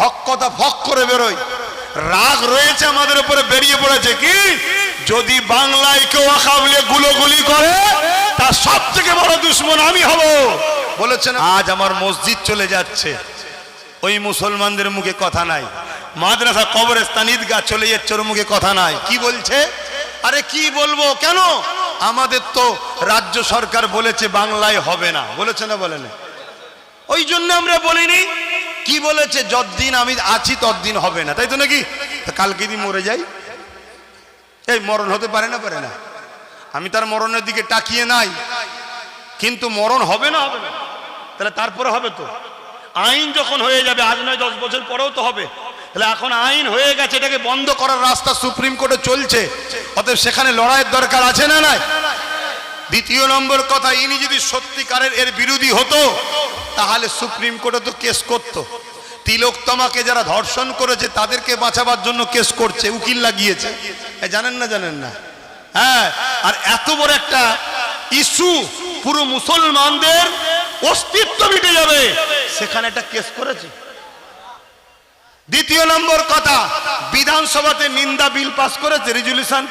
হক কথা ফক করে বেরোয়। রাগ রয়েছে আমাদের উপরে, বেরিয়ে পড়েছে কি? যদি বাংলায় কেউ আকাবলে গুলোগুলি করে, তার সব থেকে বড় দুশ্মন আমি হব। বলেছেন, আজ আমার মসজিদ চলে যাচ্ছে। ওই মুসলমানদের মুখে কথা নাই। মাদ্রাসা, কবরস্থান, ঈদগাহ চলে যাচ্ছে, ওর মুখে কথা নাই। কি বলছে? আরে কি বলব, কেন? আমাদের তো রাজ্য সরকার বলেছে বাংলায় হবে না। বলেছে না বলে না ওই জন্য আমরা বলিনি কি বলেছে, যতদিন আমি আছি ততদিন হবে না, তাই তো নাকি? কালকে দিন মরে যাই? এই মরণ হতে পারে না পারে না। আমি তার মরণের দিকে তাকিয়ে নাই। কিন্তু মরণ হবে না হবে না। তাহলে তারপরে হবে তো। আইন যখন হয়ে যাবে, আজ নয়, দশ বছর পরেও তো হবে। তাহলে এখন আইন হয়ে গেছে, এটাকে বন্ধ করার রাস্তা সুপ্রিম কোর্টে চলছে। অতএব সেখানে লড়াইয়ের দরকার আছে না নাই? দ্বিতীয় নম্বর কথা, ইনি যদি সত্যিকারের এর বিরোধী হতো তাহলে সুপ্রিম কোর্টে তো কেস করত। তিলোত্তমাকে যারা ধর্ষণ করেছে, তাদেরকে বাঁচাবার জন্য কেস করছে, উকিল লাগিয়েছে। জানেন না জানেন না? হ্যাঁ আর এত বড় একটা ইস্যু, পুরো মুসলমানদের অস্তিত্ব মিটে যাবে। সেখানে একটা কেস করেছে। দ্বিতীয় নম্বর কথা, বিধানসভাতে নিন্দা বিল পাস করেছে রেজুলিউশন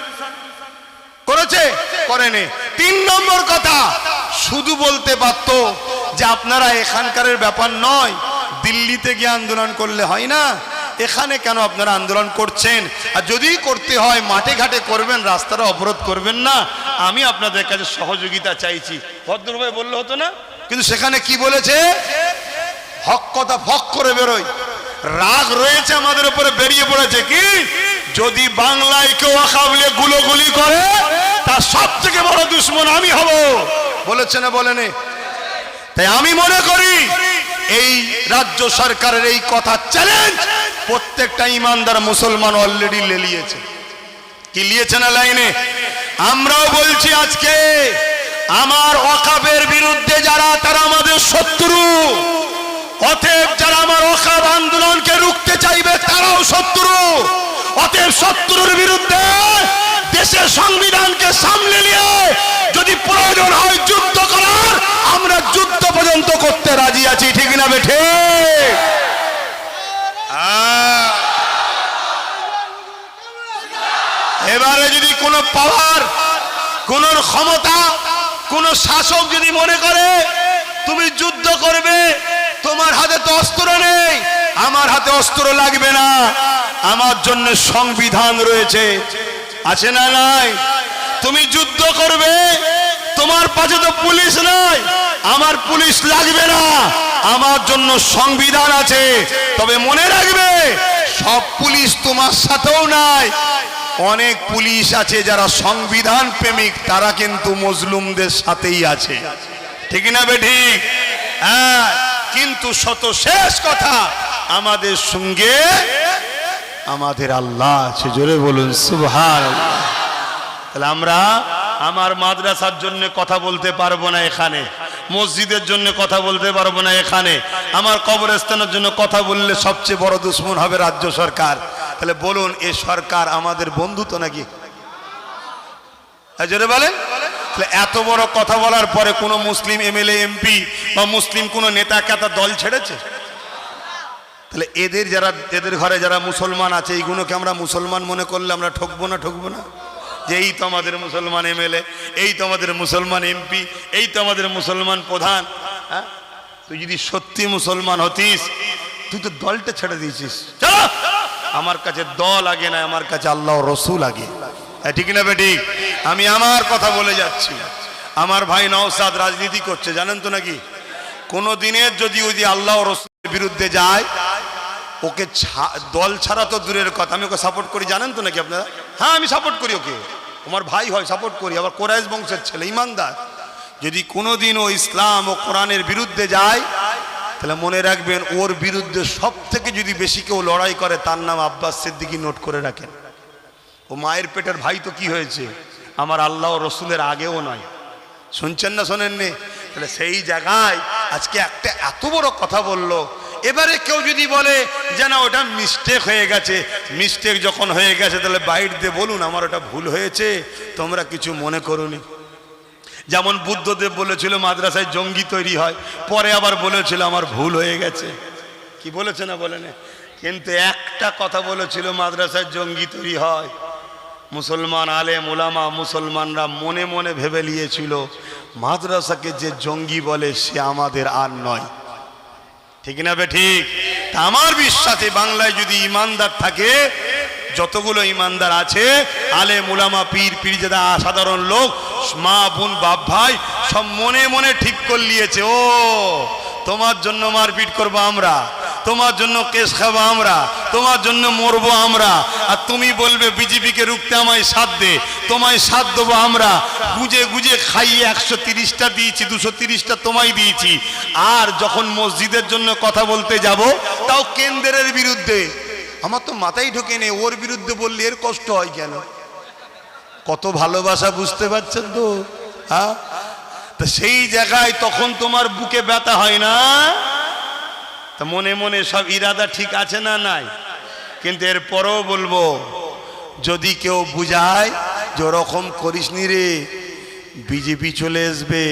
করেছে? করেনি। তিন নম্বর কথা, শুধু বলতে পারতো যে আপনারা এখানকারের ব্যাপার নয়, দিল্লিতে গিয়ে আন্দোলন করলে হয় না। এখানে কেন আপনারা আন্দোলন করছেন? আর যদি করতে হয়, মাঠে ঘাটে করবেন, রাস্তাটা অবরোধ করবেন না। আমি আপনাদের কাছে সহযোগিতা চাইছি। ভদ্রভাবে বললে হতো না? কিন্তু সেখানে কি বলেছে? হক কথা ফক করে বেরোয়। রাগ রয়েছে আমাদের উপরে, বেরিয়ে পড়েছে কি? যদি বাংলায় কেউ আকাবলে গুলোগুলি করে, তার সব থেকে বড় দুশ্মন আমি হব। বলেছে না বলেনি? তাই আমি মনে করি এই রাজ্য সরকারের এই কথা চ্যালেঞ্জ প্রত্যেকটা ইমানদার মুসলমান অলরেডি লেলিয়েছে। কি লিয়েছে না লাইনে? আমরাও বলছি আজকে, আমার অকাবের বিরুদ্ধে যারা, তারা আমাদের শত্রু। অতএব যারা আমার অকাব আন্দোলনকে রুখতে চাইবে, তারাও শত্রু। অতএব শত্রুর বিরুদ্ধে দেশের সংবিধানকে সামনে নিয়ে যদি প্রয়োজন হয় যুদ্ধ করার আমরা যুদ্ধ পর্যন্ত করতে রাজি আছি, ঠিক না বেঠে? এবারে যদি কোনো পাওয়ার, কোন ক্ষমতা, কোন শাসক যদি মনে করে, তুমি যুদ্ধ করবে, তোমার হাতে তো অস্ত্র নেই, আমার হাতে অস্ত্র লাগবে না, আমার জন্য সংবিধান রয়েছে। আছে না নাই? তুমি যুদ্ধ করবে, তোমার পাশে তো পুলিশ নাই আমার পুলিশ লাগবে না। আমার জন্য সংবিধান আছে। তবে মনে রাখবে, সব পুলিশ তোমার সাথেও নাই। অনেক পুলিশ আছে যারা সংবিধান প্রেমিক, তারা কিন্তু মজলুমদের সাথেই আছে। ঠিক না বেঠিক হ্যাঁ কিন্তু শত শেষ কথা, আমাদের সঙ্গে আমাদের আল্লাহ আছে। জোরে বলুন সুবহান তাহলে আমরা আমার মাদ্রাসার জন্য কথা বলতে পারব না এখানে। মসজিদের জন্য কথা বলতে পারব না এখানে। আমার কবরস্থানের জন্য কথা বললে সবচেয়ে বড় দুশ্মন হবে রাজ্য সরকার। তাহলে বলুন এ সরকার আমাদের বন্ধু তো নাকি? হ্যাঁ, বলেন। এত বড় কথা বলার পরে কোনো মুসলিম এমএলএ এমপি বা মুসলিম কোনো নেতা কেতা দল ছেড়েছে? তাহলে এদের যারা এদের ঘরে যারা মুসলমান আছে এইগুলোকে আমরা মুসলমান মনে করলে আমরা ঠকবো না ঠকবো না? যে এই তো আমাদের মুসলমান এমএলএ এই তো আমাদের মুসলমান এমপি এই তো আমাদের মুসলমান প্রধান হ্যাঁ? তুই যদি সত্যি মুসলমান হতিস তুই তো দলটা ছেড়ে দিয়েছিস। আমার কাছে দল আগে না আমার কাছে আল্লাহ রসুল আগে। হ্যাঁ, ঠিক না বেটি? আমি আমার কথা বলে যাচ্ছি। আমার ভাই নওসাদ রাজনীতি করছে জানেন তো নাকি? কোনো দিনের যদি ওই যে আল্লাহ রসুলের বিরুদ্ধে যায় ওকে দল ছাড়া তো দূরের কথা আমি ওকে সাপোর্ট করি জানেন তো নাকি আপনারা? হ্যাঁ আমি সাপোর্ট করি ওকে। আমার ভাই হয় সাপোর্ট করি। আবার কোরাইশ বংশের ছেলে, ইমানদার। যদি কোনো দিন ও ইসলাম ও কোরআনের বিরুদ্ধে যায়, তাহলে মনে রাখবেন ওর বিরুদ্ধে সব থেকে যদি বেশি কেউ লড়াই করে, তার নাম আব্বাস সিদ্দিকি নোট করে রাখেন। ও মায়ের পেটের ভাই তো কি হয়েছে? আমার আল্লাহ রসুলের আগেও নয়। শুনছেন না শোনেননি? তাহলে সেই জায়গায় আজকে একটা এত বড় কথা বলল এবারে কেউ যদি বলে যে না, ওটা মিস্টেক হয়ে গেছে মিস্টেক যখন হয়ে গেছে, তাহলে বাইর দিয়ে বলুন, আমার ওটা ভুল হয়েছে, তোমরা কিছু মনে করোনি। যেমন বুদ্ধদেব বলেছিল, মাদ্রাসায় জঙ্গি তৈরি হয়, পরে আবার বলেছিল, আমার ভুল হয়ে গেছে। কি বলেছে না বলেন কিন্তু একটা কথা বলেছিল, মাদ্রাসায় জঙ্গি তৈরি হয়। মুসলমান আলে মোলামা মুসলমানরা মনে মনে ভেবে নিয়েছিল, মাদ্রাসাকে যে জঙ্গি বলে, সে আমাদের আর নয়। ঠিক না বে ঠিক? তা আমার বিশ্বাসে বাংলায় যদি ইমানদার থাকে, যতগুলো ইমানদার আছে আলে মুলামা পীর, পীরজাদা, সাধারণ লোক, মা, বোন, বাপ, ভাই, সব মনে মনে ঠিক করে নিয়েছে ও, তোমার জন্য মারপিট করব আমরা। তোমার জন্য কেস খাব আমরা, তোমার জন্য মরবো আমরা, আর তুমি বলবে বিজেপিকে রুখতে আমায় সাথ দে, তোমায় সাথ দেবো আমরা। গুজে গুজে খাইয়ে একশো তিরিশটা দিয়েছি, দুশো তিরিশটা তোমায় দিয়েছি। আর যখন মসজিদের জন্য কথা বলতে যাব, তাও কেন্দ্রের বিরুদ্ধে। আমার তো মাথায় ঢোকে নেই, ওর বিরুদ্ধে বললে এর কষ্ট হয় কেন? কত ভালোবাসা বুঝতে পারছেন তো? হ্যাঁ? তা সেই জায়গায় তখন তোমার বুকে ব্যথা হয় না? তা মনে মনে সব ইরাদা ঠিক আছে না নাই? কিন্তু এরপরও বলব, যদি কেউ বুঝায় যে ওরকম করিস নি রে, বিজেপি চলে আসবে,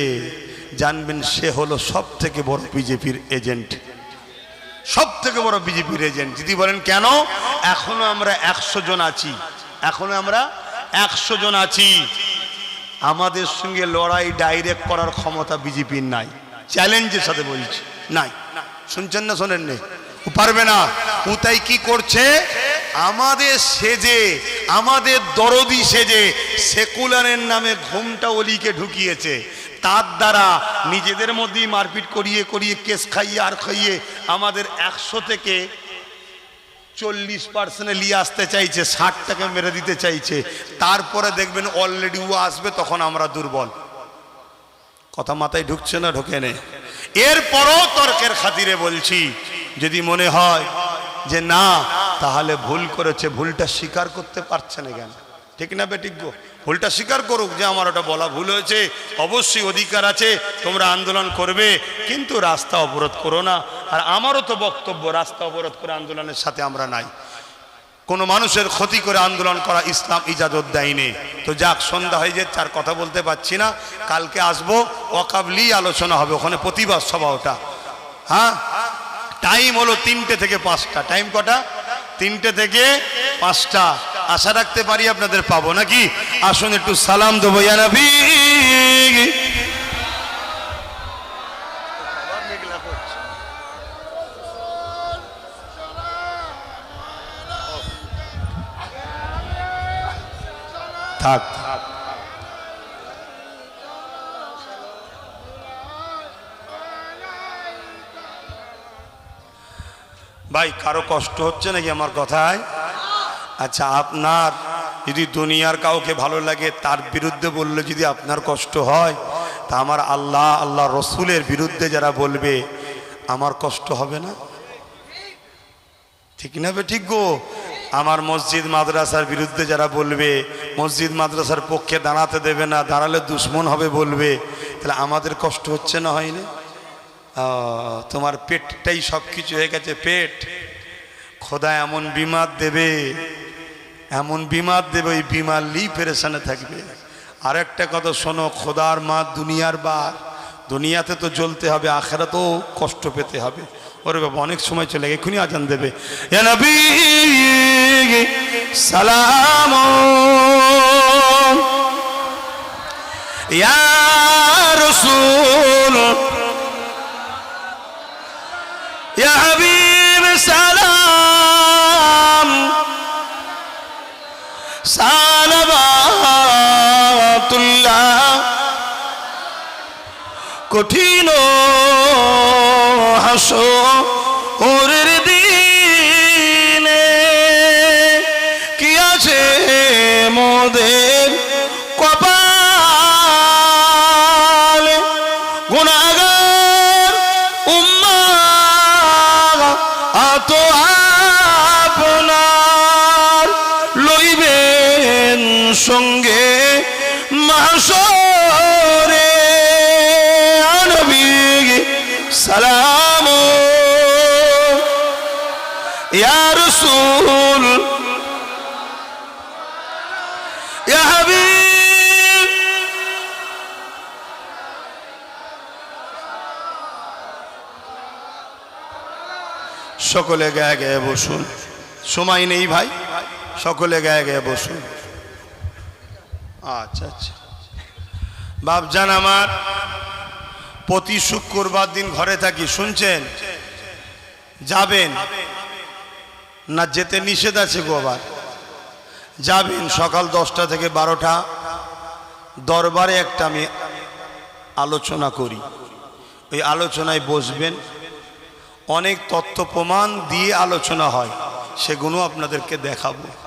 জানবেন সে হলো সব থেকে বড় বিজেপির এজেন্ট। সব থেকে বড় বিজেপির এজেন্ট। যদি বলেন কেন? এখনও আমরা একশো জন আছি। এখনও আমরা একশো জন আছি। আমাদের সঙ্গে লড়াই ডাইরেক্ট করার ক্ষমতা বিজেপির নাই। চ্যালেঞ্জের সাথে বলছি, নাই। শুনছেন না শোনেন নে ও পারবে না। ও তাই কি করছে? আমাদের সেজে, আমাদের দরদি সেজে সেকুলারের নামে ঘুমটা অলিকে ঢুকিয়েছে। তার দ্বারা নিজেদের মধ্যেই মারপিট করিয়ে করিয়ে, কেস খাইয়ে, আর খাইয়ে আমাদের একশো থেকে চল্লিশ পার্সেন্টে নিয়ে আসতে চাইছে, ষাটটাকে মেরে দিতে চাইছে। তারপরে দেখবেন অলরেডি ও আসবে, তখন আমরা দুর্বল। কথা মাথায় ঢুকছে না, ঢোকে নে। এরপরও তর্কের খাতিরে বলছি, যদি মনে হয় যে না, তাহলে ভুল করেছে, ভুলটা স্বীকার করতে পারছে না কেন? ঠিক না বেটিজ্ঞ ভুলটা স্বীকার করুক যে আমার ওটা বলা ভুল হয়েছে, অবশ্যই অধিকার আছে, তোমরা আন্দোলন করবে, কিন্তু রাস্তা অবরোধ করো না। আর আমারও তো বক্তব্য, রাস্তা অবরোধ করে আন্দোলনের সাথে আমরা নাই। কোনো মানুষের ক্ষতি করে আন্দোলন করা ইসলাম ইজাজত দেয়নি। তো যাক, সন্ধ্যা হয়ে যাচ্ছে, আর কথা বলতে পারছি না। কালকে আসব অকাবলি আলোচনা হবে, ওখানে প্রতিবাদ সভা ওটা। হ্যাঁ? টাইম হলো তিনটে থেকে পাঁচটা। টাইম কটা? তিনটে থেকে পাঁচটা। আশা রাখতে পারি আপনাদের পাবো, নাকি? আসুন একটু সালাম দেবো ইয়ানবী থাক। ভাই, কারও কষ্ট হচ্ছে নাকি আমার কথায়? আচ্ছা আপনার যদি দুনিয়ার কাউকে ভালো লাগে, তার বিরুদ্ধে বললে যদি আপনার কষ্ট হয়, তা আমার আল্লাহ আল্লাহ রসুলের বিরুদ্ধে যারা বলবে, আমার কষ্ট হবে না? ঠিক না ঠিক গো? আমার মসজিদ, মাদ্রাসার বিরুদ্ধে যারা বলবে মসজিদ মাদ্রাসার পক্ষে দাঁড়াতে দেবে না, দাঁড়ালে দুশ্মন হবে বলবে। তাহলে আমাদের কষ্ট হচ্ছে না হয়নি? তোমার পেটটাই সব কিছু হয়ে গেছে, পেট। খোদা এমন বিমার দেবে, এমন বিমার দেবে, ওই বিমার লি পেরেশানে থাকবে। আর একটা কথা শোনো, খোদার মা দুনিয়ার বার, দুনিয়াতে তো জ্বলতে হবে, আখেরাতেও কষ্ট পেতে হবে। ওরে বাবা, অনেক সময় চলে গেছে এখনই আজান দেবে। ইয়া নবী! সালাম। ইয়া রসুল হাবিব সালাম। সালাবাতুল্লাহ কঠিন হাসো ওরের সঙ্গে মাসরে আনবী সালাম। ইয়া রাসূল, ইয়া সকলে গায়ে গায়ে বসুন। সময় নেই ভাই, সকলে গায়ে গায়ে বসুন। আচ্ছা আচ্ছা। বাপজান আমার, প্রতি শুক্রবার দিন ঘরে থাকি, শুনছেন? যাবেন? না, যেতে নিষেধ আছে গো আবার। যাবেন সকাল দশটা থেকে বারোটা। দরবারে একটা আমি আলোচনা করি। ওই আলোচনায় বসবেন। অনেক তথ্য প্রমাণ দিয়ে আলোচনা হয়। সেগুলো আপনাদেরকে দেখাবো।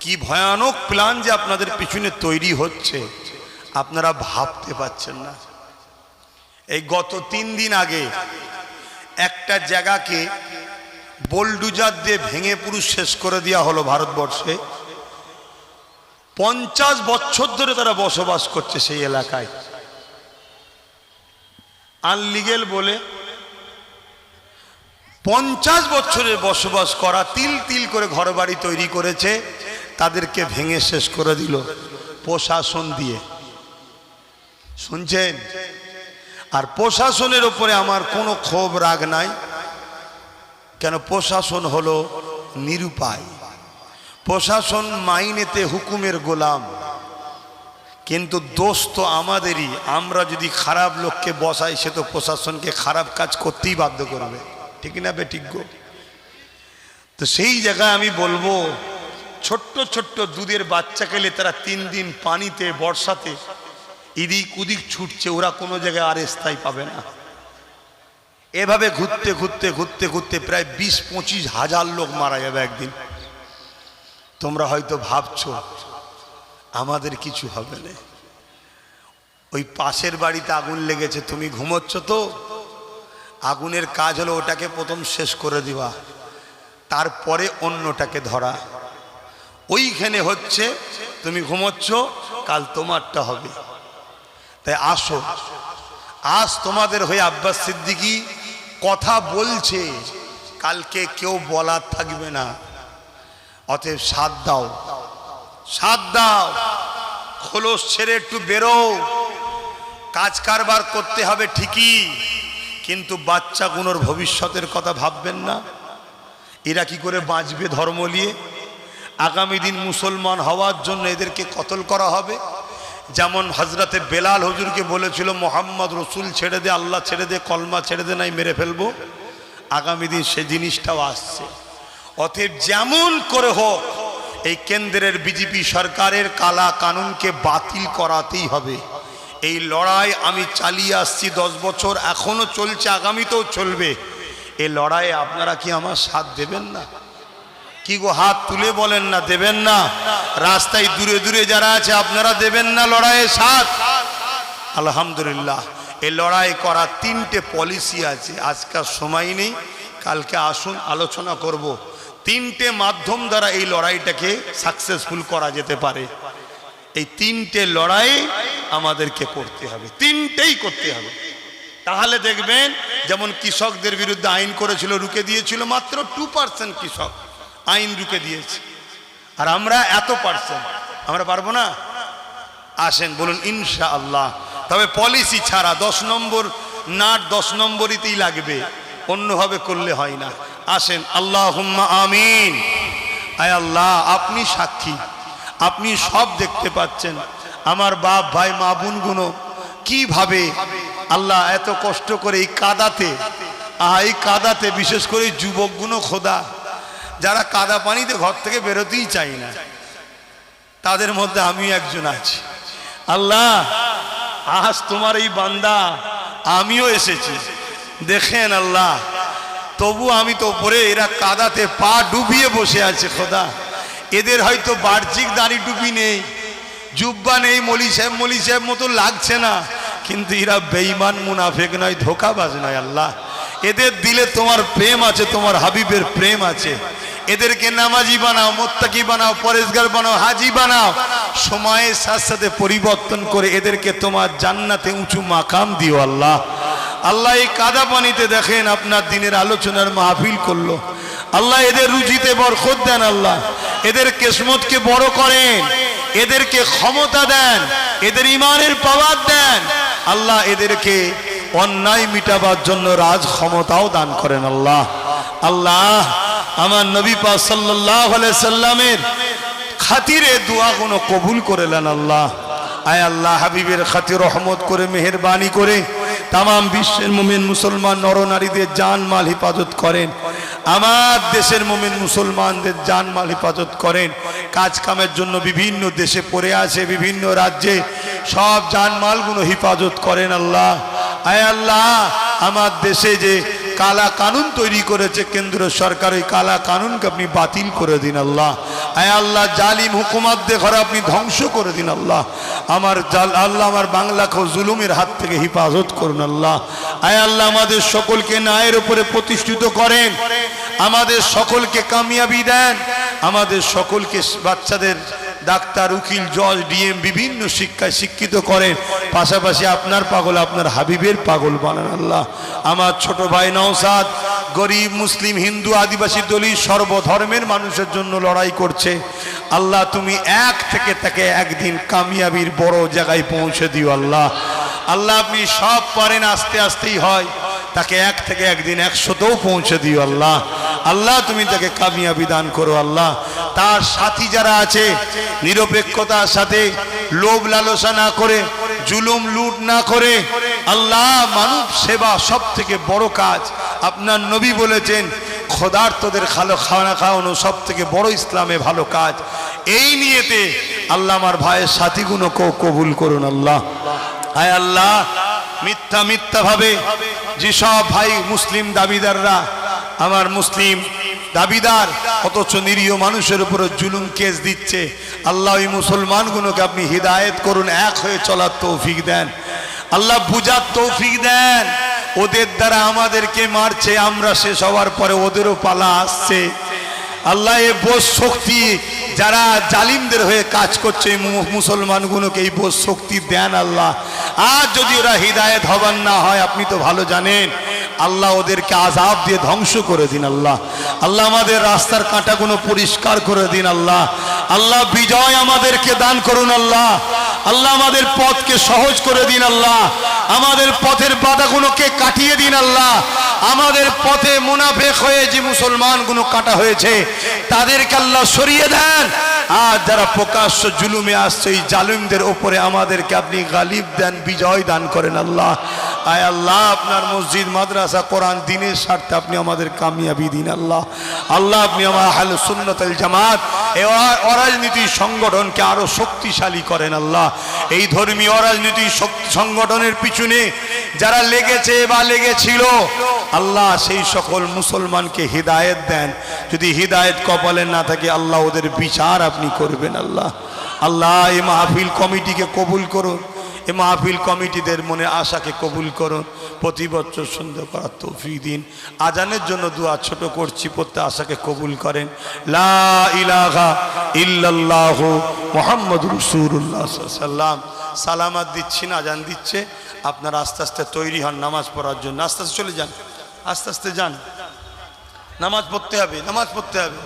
কি ভয়ানক প্ল্যান যে আপনাদের পিছনে তৈরি হচ্ছে। আপনারা ভাবতে পাচ্ছেন না। এই গত তিন দিন আগে একটা জায়গাকে বোলডুজার দিয়ে ভেঙে পুরুষ শেষ করে দেওয়া হলো ভারতবর্ষে। পঞ্চাশ বছর ধরে তারা বসবাস করছে সেই এলাকায়। আনলিগেল বলে পঞ্চাশ বছরের বসবাস করা তিল তিল করে ঘর বাড়ি তৈরি করেছে। তাদেরকে ভেঙে শেষ করে দিল প্রশাসন দিয়ে। শুনছেন? আর প্রশাসনের ওপরে আমার কোনো ক্ষোভ, রাগ নাই। কেন প্রশাসন হলো নিরুপায়। প্রশাসন মাইনেতে হুকুমের গোলাম। কিন্তু দোষ তো আমাদেরই। আমরা যদি খারাপ লোককে বসাই, সে তো প্রশাসনকে খারাপ কাজ করতেই বাধ্য করবে। ঠিক না বেঠিক গো? তো সেই জায়গায় আমি বলব ছোট্ট ছোট্ট দুধের বাচ্চা খেলে তারা তিন দিন পানিতে, বর্ষাতে এদিক উদিক ছুটছে, ওরা কোনো জায়গায় আর স্থায়ী পাবে না। এভাবে ঘুরতে ঘুরতে ঘুরতে ঘুরতে প্রায় বিশ, পঁচিশ হাজার লোক মারা যাবে একদিন। তোমরা হয়তো ভাবছ, আমাদের কিছু হবে না। ওই পাশের বাড়িতে আগুন লেগেছে, তুমি ঘুমোচ্ছ তো? আগুনের কাজ হলো ওটাকে প্রথম শেষ করে দিবা, তারপরে অন্যটাকে ধরা। ওইখানে হচ্ছে তুমি ঘুমোচ্ছ, কাল তোমারটা হবে। তাই আসো। আজ তোমাদের হয়ে আব্বাস সিদ্দিকি কথা বলছে, কালকে কেউ বলার থাকবে না। অতএব সাথ দাও। সাথ দাও। খোলস ছেড়ে একটু বেরো। কাজ কারবার করতে হবে ঠিকই, কিন্তু বাচ্চাগুলোর ভবিষ্যতের কথা ভাববেন না। এরা কি করে বাঁচবে ধর্ম নিয়ে? আগামী দিন মুসলমান হওয়ার জন্য এদেরকে কতল করা হবে? যেমন হজরতে বেলাল হজুরকে বলেছিল, মোহাম্মদ রসুল ছেড়ে দে, আল্লাহ ছেড়ে দে, কলমা ছেড়ে দে নাই, মেরে ফেলব। আগামী দিন সে জিনিসটাও আসছে। অতএব যেমন করে হোক, এই কেন্দ্রের বিজেপি সরকারের কালা কানুনকে বাতিল করাতেই হবে। এই লড়াই আমি চালিয়ে আসছি দশ বছর এখনও চলছে, আগামীতেও চলবে। এই লড়াইয়ে আপনারা কি আমার সাথ দেবেন না? কি গো, হাত তুলে বলেন না, দেবেন না। রাস্তায় দূরে দূরে যারা আছে, আপনারা দেবেন না লড়াইয়ে সাথ? আলহামদুলিল্লাহ এই লড়াই করা তিনটে পলিসি আছে, আজকাল সময় নেই, কালকে আসুন, আলোচনা করব। তিনটে মাধ্যম দ্বারা এই লড়াইটাকে সাকসেসফুল করা যেতে পারে। এই তিনটে লড়াই আমাদেরকে করতে হবে, তিনটেই করতে হবে। তাহলে দেখবেন, যেমন কৃষকদের বিরুদ্ধে আইন করেছিল রুকে দিয়েছিল মাত্র টু পার্সেন্ট কৃষক। আইন রুকে দিয়েছে। আর আমরা এত পার্সেন্ট আমরা পারব না? আসেন, বলুন ইনশা আল্লাহ তবে পলিসি ছাড়া দশ নম্বর নাট দশ নম্বরিতেই লাগবে, অন্যভাবে করলে হয় না। আসেন আল্লাহ আমিন। আয় আল্লাহ, আপনি সাক্ষী, আপনি সব দেখতে পাচ্ছেন। আমার বাপ, ভাই, মা, বোনগুলো কীভাবে আল্লাহ এত কষ্ট করে এই কাদাতে এই কাদাতে, বিশেষ করে এই যুবকগুলো খোদা যারা কাদা পানিতে ঘর থেকে বেরোতেই চাই না, তাদের মধ্যে আমি একজন আছি। আল্লাহ, আজ তোমার এই বান্দা, আমিও এসেছি। দেখেন আল্লাহ, তবু আমি তো পরে এরা কাদাতে পা ডুবিয়ে বসে আছে, খোদা। এদের হয়তো বাহ্যিক দাড়ি ডুবি নেই, জুব্বা নেই মলি সাহেব মলি সাহেব মতো লাগছে না। কিন্তু এরা বেইমান মুনাফেক নয়, ধোকাবাজ নয়, আল্লাহ। এদের দিলে তোমার প্রেম আছে, তোমার হাবিবের প্রেম আছে। এদেরকে নামাজি বানাও, মোত্তাকি বানাও, পরেশগার বানাও, হাজি বানাও। সময়ের সাথে সাথে পরিবর্তন করে এদেরকে তোমার জান্নাতে উঁচু মাকাম দিও আল্লাহ। আল্লাহ এই কাদা পানিতে দেখেন আপনার দিনের আলোচনার মাহফিল করল। আল্লাহ এদের রুচিতে বরকত দেন আল্লাহ। এদের কেসমতকে বড় করেন। এদেরকে ক্ষমতা দেন। এদের ইমানের পাওয়ার দেন। আল্লাহ এদেরকে অন্যায় মিটাবার জন্য রাজ ক্ষমতাও দান করেন আল্লাহ। আল্লাহ আমার নবী পা সাল্লাহ সাল্লামের খাতিরে দোয়া কোনো কবুল করে নেন আল্লাহ। আয় আল্লাহ, হাবিবের খাতির, রহমত করে, মেহরবানি করে তাম বিশ্বের মোমেন মুসলমান নরনারীদের জান মাল হেফাজত করেন। আমার দেশের মোমেন মুসলমানদের জান মাল হেফাজত করেন। কাজ কামের জন্য বিভিন্ন দেশে পড়ে আছে, বিভিন্ন রাজ্যে সব জানমালগুলো হেফাজত করেন আল্লাহ। আয় আল্লাহ, আমার দেশে যে কালা কানুন তৈরি করেছে কেন্দ্র সরকার, ওই কালা কানুনকে আপনি বাতিল করে দিন আল্লাহ। আয় আল্লাহ, জালিম হুকুমাত দেখে আপনি ধ্বংস করে দিন আল্লাহ। আমার জাল আল্লাহ আমার বাংলাকেও জুলুমের হাত থেকে হেফাজত করুন আল্লাহ। আয় আল্লাহ, আমাদের সকলকে ন্যায়ের উপরে প্রতিষ্ঠিত করেন। আমাদের সকলকে কামিয়াবি দেন। আমাদের সকলকে বাচ্চাদের ডাক্তার, উকিল, জজ, ডিএম বিভিন্ন শিক্ষায় শিক্ষিত করেন। পাশাপাশি আপনার পাগল আপনার হাবিবের পাগল বানান আল্লাহ। আমার ছোট ভাই নওসাদ গরিব, মুসলিম, হিন্দু, আদিবাসী দলিত সর্বধর্মের মানুষের জন্য লড়াই করছে। আল্লাহ, তুমি এক থেকে তাকে একদিন কামিয়াবির বড় জায়গায় পৌঁছে দিও আল্লাহ। আল্লাহ, আপনি সব পারেন, আস্তে আস্তেই হয়। তাকে এক থেকে একদিন একশোতেও পৌঁছে দিও আল্লাহ। আল্লাহ, তুমি তাকে কামিয়াবি দান করো আল্লাহ। তার সাথী যারা আছে, নিরপেক্ষতার সাথে লোভ লালসা না করে, জুলুম লুট না করে, আল্লাহ মানব সেবা সব থেকে বড় কাজ। আপনার নবী বলেছেন খোদার্থদের খালো খাওয়ানা খাওয়ানো সব থেকে বড় ইসলামে ভালো কাজ। এই নিয়েতে আল্লাহ আমার ভাইয়ের সাথীগুলো কবুল করুন আল্লাহ। আয় আল্লাহ, মিথ্যা মিথ্যা ভাবে যেসব ভাই মুসলিম দাবিদাররা আমার মুসলিম দাবিদার, অথচ নিরীহ মানুষের উপরে জুলুম কেস দিচ্ছে। আল্লাহ ওই মুসলমানগুলোকে আপনি হৃদায়ত করুন, এক হয়ে চলার তৌফিক দেন। আল্লাহ বুঝার তৌফিক দেন। ওদের দ্বারা আমাদেরকে মারছে, আমরা শেষ হওয়ার পরে ওদেরও পালা আসছে। আল্লাহ এ বোস শক্তি, যারা জালিমদের হয়ে কাজ করছে মুসলমানগুলোকে এই বোস শক্তি দেন আল্লাহ। আর যদি ওরা হৃদায়ত হবার না হয়, আপনি তো ভালো জানেন। আল্লাহ ওদেরকে আজাব দিয়ে ধ্বংস করে দিন আল্লাহ। আল্লাহ আমাদের রাস্তার কাঁটাগুলো পরিষ্কার করে দিন আল্লাহ। আল্লাহ বিজয় আমাদেরকে দান করুন আল্লাহ। আল্লাহ আমাদের পথকে সহজ করে দিন আল্লাহ। আমাদের পথের বাধাগুলোকে কাটিয়ে দিন আল্লাহ। আমাদের পথে মুনাফেক হয়ে যে মুসলমানগুলো কাটা হয়েছে, তাদেরকে আল্লাহ সরিয়ে দেন। আর যারা প্রকাশ্য জুলুমে আসছে, এই জালিমদের ওপরে আমাদেরকে আপনি গালিব দেন, বিজয় দান করেন আল্লাহ। আয় আল্লাহ, আপনার মসজিদ, মাদ্রাসা, কোরআন, দিনের স্বার্থে আপনি আমাদের কামিয়াবি দিন আল্লাহ। আল্লাহ, আপনি আমার হাল সুন্নতল জামাত অরাজনীতি সংগঠনকে আরও শক্তিশালী করেন আল্লাহ। এই ধর্মীয় অরাজনীতি সংগঠনের পিছনে যারা লেগেছে বা লেগেছিল আল্লাহ সেই সকল মুসলমানকে হৃদায়ত দেন। যদি হৃদায়ত কপালে না থাকে, আল্লাহ ওদের বিচার আপনি করবেন আল্লাহ। আল্লাহ, এ মাহফিল কমিটিকে কবুল করুন। এ মাহফিল কমিটিদের মনে আশাকে কবুল করুন। প্রতি বছর সুন্দর করার তৌফিক দিন। আজানের জন্য দোয়া ছোট করছি, প্রত্যেক আশাকে কবুল করেন। লা ইলাহা ইল্লাল্লাহ সাল্লাম সালামাত দিচ্ছি না, আজান দিচ্ছে। আপনারা আস্তে আস্তে তৈরি হন, নামাজ পড়ার জন্য। আস্তে আস্তে চলে যান। আস্তে আস্তে যান। নামাজ পড়তে হবে নামাজ পড়তে হবে।